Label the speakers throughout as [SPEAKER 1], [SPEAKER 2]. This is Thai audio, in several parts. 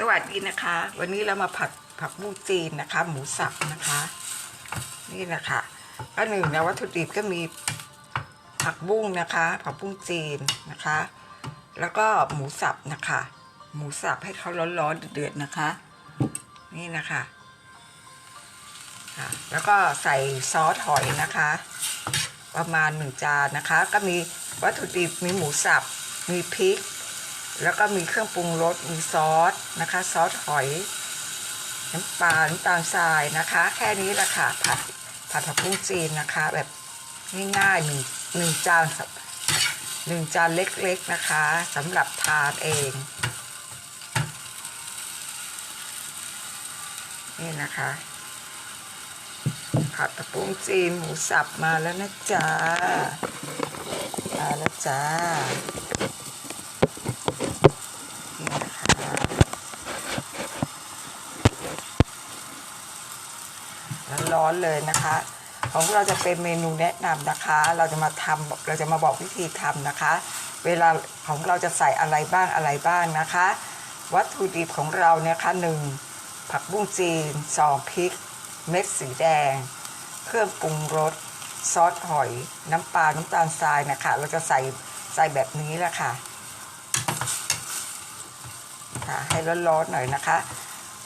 [SPEAKER 1] สวัสดีนะคะ วันนี้เรามาผัดผักบุ้งจีนนะคะ หมูสับนะคะ นี่นะคะก็หนึ่งนะวัตถุดิบก็มีผักบุ้งนะคะ ผักบุ้งจีนนะคะ แล้วก็หมูสับนะคะ หมูสับให้เขาร้อนๆเดือดๆนะคะ นี่นะคะคะแล้วก็ใส่ซอสหอยนะคะ ประมาณหนึ่งจานนะคะ ก็มีวัตถุดิบมีหมูสับมีพริก แล้วก็มีเครื่องปรุงรส มีซอสนะคะ ซอสหอย น้ำปลา น้ำตาลทรายนะคะ แค่นี้แหละค่ะ ผัด ผัดผักบุ้งจีนนะคะ แบบง่ายๆหนึ่งหนึ่งจานหนึ่งจานเล็กๆนะคะสำหรับทานเอง นี่นะคะ ผัดผักบุ้งจีนหมูสับมาแล้วนะจ๊ะมาแล้วจ้า นี่นะคะร้ อนเลยนะคะ ของเราจะเป็นเมนูแนะนำนะคะ เราจะมาทำเราจะมาบอกวิธีทำนะคะ เวลาของเราจะใส่อะไรบ้างอะไรบ้างนะคะ วัตถุดิบของเราเนี่ยค่ะหนึ่งผักบุ้งจีนสองพริก เม็ดสีแดง เครื่องปรุงรสซอสหอย น้ำปลาน้ำตาลทรายนะคะเราจะใส่ใส่แบบนี้แหละค่ะค่ะให้ร้อนๆหน่อยนะคะ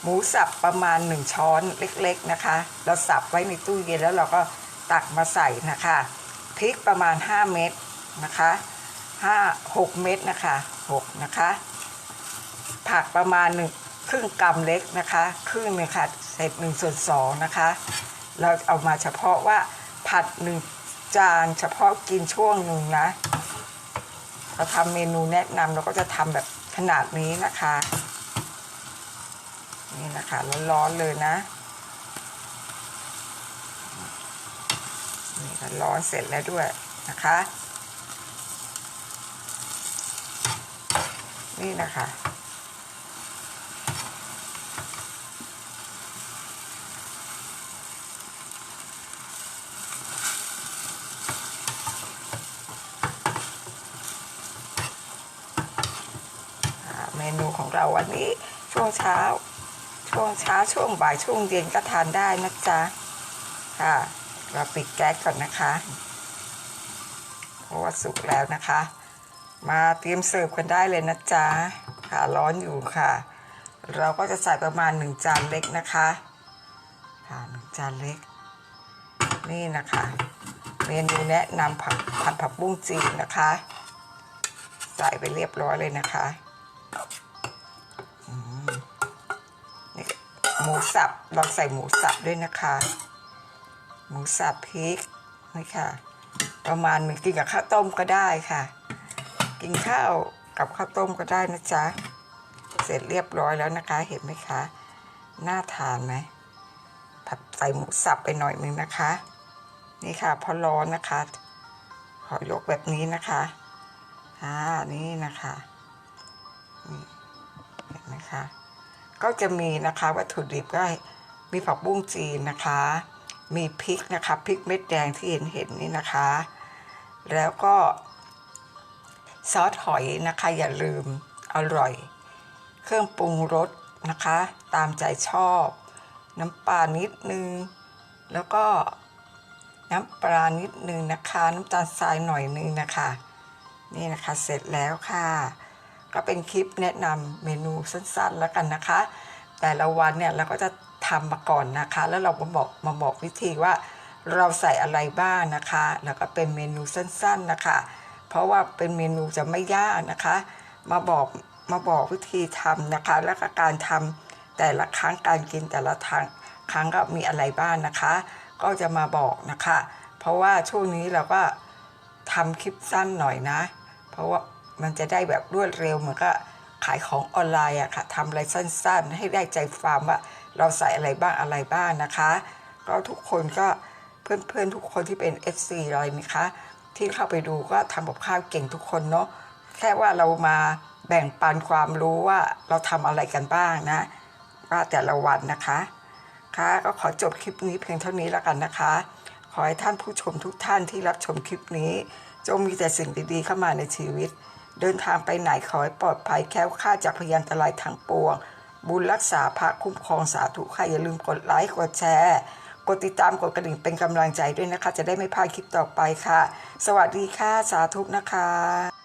[SPEAKER 1] หมูสับประมาณ 1 ช้อนเล็กๆนะคะ เราสับไว้ในตู้เย็นแล้วเราก็ตักมาใส่นะคะพริกประมาณ 5 เม็ดนะคะ5 6 เม็ดนะคะ6นะคะ ผักประมาณหนึ่งครึ่งกำเล็กนะคะครึ่งนึงค่ะเศษหนึ่งส่วนสองนะคะ เราเอามาเฉพาะว่าผัดหนึ่งจานเฉพาะกินช่วงหนึ่งนะเราทำเมนูแนะนำเราก็จะทำแบบขนาดนี้นะคะ นี่นะคะร้อนๆเลยนะนี่ก็ร้อนเสร็จแล้วด้วยนะคะ นี่นะคะอ่าเมนูของเราวันนี้ช่วงเช้า ช่วงเช้าช่วงบ่ายช่วงเย็นก็ทานได้นะจ๊ะค่ะ เราปิดแก๊สก่อนนะคะเพราะว่าสุกแล้วนะคะ มาเตรียมเสิร์ฟกันได้เลยนะจ๊ะค่ะร้อนอยู่ค่ะ เราก็จะใส่ประมาณหนึ่งจานเล็กนะคะค่ะหนึ่งจานเล็ก นี่นะคะเมนูแนะนำผักผัดผักบุ้งจีนนะคะ ใส่ไปเรียบร้อยเลยนะคะ หมูสับเราใส่หมูสับด้วยนะคะ หมูสับพริกนี่ค่ะ ประมาณหนึ่งกินกับข้าวต้มก็ได้ค่ะ กินข้าวกับข้าวต้มก็ได้นะจ๊ะเสร็จเรียบร้อยแล้วนะคะ เห็นไหมคะน่าทานไหมผัดใส่หมูสับไปหน่อยนึงนะคะ นี่ค่ะพอร้อนนะคะขอยกแบบนี้นะคะอ่านี่นะคะนี่เห็นไหมคะ ก็จะมีนะคะวัตถุดิบก็มีผักบุ้งจีนนะคะ มีพริกนะคะพริกเม็ดแดงที่เห็นเห็นนี่นะคะ แล้วก็ซอสหอยนะคะอย่าลืมอร่อย เครื่องปรุงรสนะคะ ตามใจชอบ น้ำปลานิดนึง แล้วก็น้ำปลานิดนึงนะคะ น้ำตาลทรายหน่อยนึงนะคะ นี่นะคะเสร็จแล้วค่ะ ก็เป็นคลิปแนะนำเมนูสั้นๆแล้วกันนะคะ แต่ละวันเนี่ยเราก็จะทำมาก่อนนะคะ แล้วเรามาบอกมาบอกวิธีว่าเราใส่อะไรบ้างนะคะ แล้วก็เป็นเมนูสั้นๆนะคะ เพราะว่าเป็นเมนูจะไม่ยากนะคะ มาบอกมาบอกวิธีทำนะคะ แล้วก็การทำแต่ละครั้งการกินแต่ละทางครั้งก็มีอะไรบ้างนะคะ ก็จะมาบอกนะคะ เพราะว่าช่วงนี้เราก็ทำคลิปสั้นหน่อยนะ เพราะว่า มันจะได้แบบรวดเร็วเหมือนก็ขายของออนไลน์อะค่ะทำอะไรสั้นๆ ให้ได้ใจความว่าเราใส่อะไรบ้างอะไรบ้างนะคะ ก็ทุกคนก็เพื่อนๆทุกคนที่เป็น FC อะไรนะคะ ที่เข้าไปดูก็ทำกับข้าวเก่งทุกคนเนาะแค่ว่าเรามาแบ่งปันความรู้ว่าเราทำอะไรกันบ้างนะ ว่าแต่ละวันนะคะค่ะก็ขอจบคลิปนี้เพียงเท่านี้แล้วกันนะคะ ขอให้ท่านผู้ชมทุกท่านที่รับชมคลิปนี้ จงมีแต่สิ่งดีๆเข้ามาในชีวิต เดินทางไปไหนขอให้ปลอดภัยแค้วคลาดจากพยันตรายทางปวง บุญรักษาพระคุ้มครองสาธุค่ะอย่าลืมกดไลค์กดแชร์ กดติดตามกดกระดิ่งเป็นกำลังใจด้วยนะคะ จะได้ไม่พลาดคลิปต่อไปค่ะ สวัสดีค่ะสาธุนะคะ